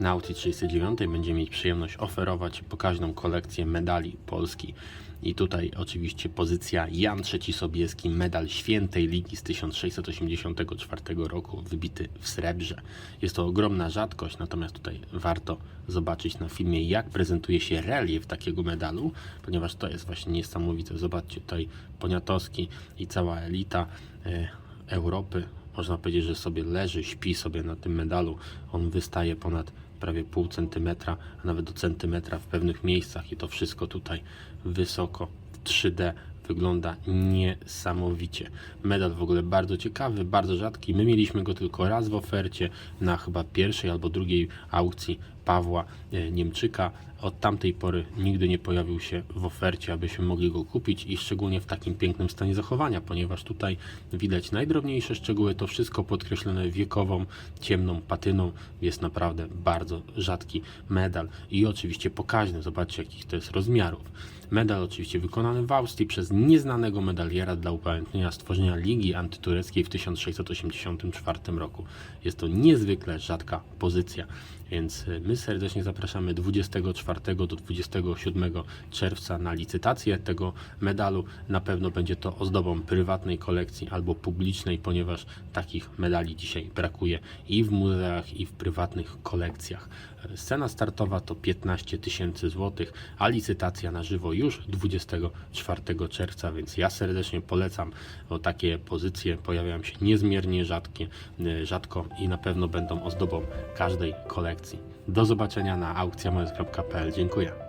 Na aukcji 39 będziemy mieć przyjemność oferować pokaźną kolekcję medali Polski. I tutaj oczywiście pozycja Jan III Sobieski, medal Świętej Ligi z 1684 roku, wybity w srebrze. Jest to ogromna rzadkość, natomiast tutaj warto zobaczyć na filmie, jak prezentuje się relief takiego medalu, ponieważ to jest właśnie niesamowite. Zobaczcie tutaj Poniatowski i cała elita e, Europy. Można powiedzieć, że sobie leży, śpi sobie na tym medalu. On wystaje ponad prawie pół centymetra, a nawet do centymetra w pewnych miejscach i to wszystko tutaj wysoko w 3D wygląda niesamowicie. Medal w ogóle bardzo ciekawy, bardzo rzadki. My mieliśmy go tylko raz w ofercie na chyba pierwszej albo drugiej aukcji Pawła e, Niemczyka. Od tamtej pory nigdy nie pojawił się w ofercie, abyśmy mogli go kupić i szczególnie w takim pięknym stanie zachowania, ponieważ tutaj widać najdrobniejsze szczegóły, to wszystko podkreślone wiekową, ciemną patyną. Jest naprawdę bardzo rzadki medal i oczywiście pokaźny. Zobaczcie, jakich to jest rozmiarów. Medal oczywiście wykonany w Austrii przez nieznanego medaliera dla upamiętnienia stworzenia Ligi Antytureckiej w 1684 roku. Jest to niezwykle rzadka pozycja, więc y, serdecznie zapraszamy 24 do 27 czerwca na licytację tego medalu. Na pewno będzie to ozdobą prywatnej kolekcji albo publicznej, ponieważ takich medali dzisiaj brakuje i w muzeach, i w prywatnych kolekcjach. Scena startowa to 15 tysięcy złotych, a licytacja na żywo już 24 czerwca, więc ja serdecznie polecam, bo takie pozycje pojawiają się niezmiernie rzadkie, rzadko i na pewno będą ozdobą każdej kolekcji. Do zobaczenia na aukcjamojs.pl. Dziękuję.